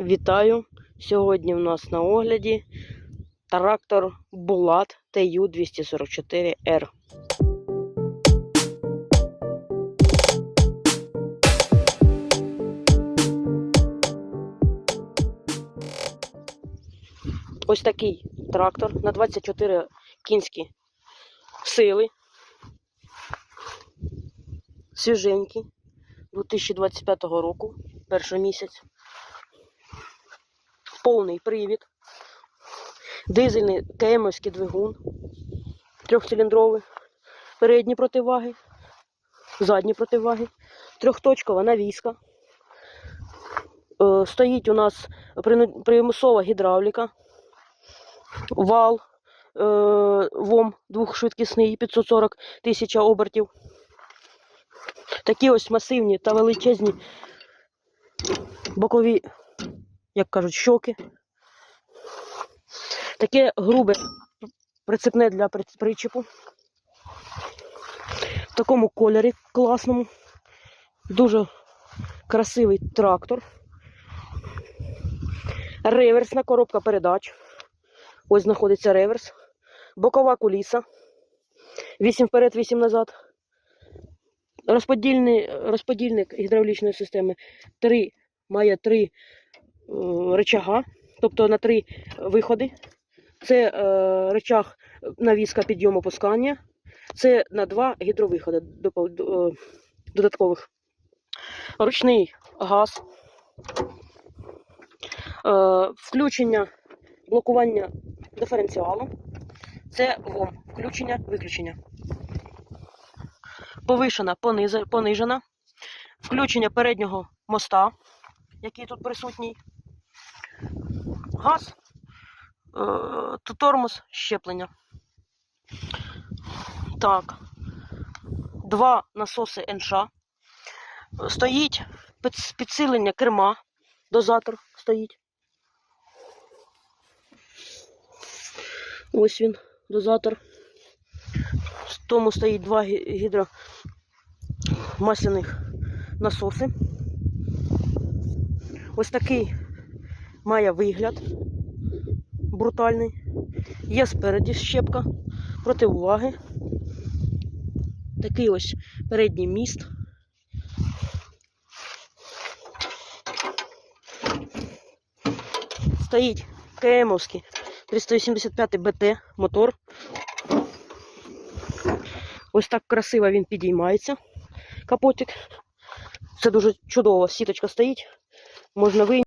Вітаю! Сьогодні в нас на огляді трактор Булат ТЮ-244Р. Ось такий трактор на 24 кінські сили. Свіженький 2025 року, перший місяць повний привід, дизельний КМовський двигун, трьохциліндровий, передні противаги, задні противаги, трьохточкова навіска. Е, Стоїть у нас примусова гідравліка, вал, е, ВОМ двохшвидкісний 540 тисяч обертів. Такі ось масивні та величезні бокові як кажуть, щоки. Таке грубе прицепне для причепу. В такому кольорі класному. Дуже красивий трактор. Реверсна коробка передач. Ось знаходиться реверс. Бокова куліса. 8 вперед, 8 назад. Розподільний, розподільник гідравлічної системи 3, має 3 рычага, тобто на три виходи. Це е, рычаг навіска підйому опускання, це на два гідровиходи е, додаткових. Ручний газ, е, включення блокування диференціалу. Це ВОМ, включення, виключення. Повишена, понижена. Включення переднього моста, який тут присутній газ, е, т- тормоз, щеплення. Так. Два насоси НШ. Стоїть підсилення керма. Дозатор стоїть. Ось він, дозатор. В тому стоїть два гі- гідромасляних насоси. Ось такий має вигляд брутальний. Є спереді щепка проти уваги. Такий ось передній міст. Стоїть КМовський 385 БТ мотор. Ось так красиво він підіймається. Капотик. Це дуже чудово. Сіточка стоїть. Можна вийняти.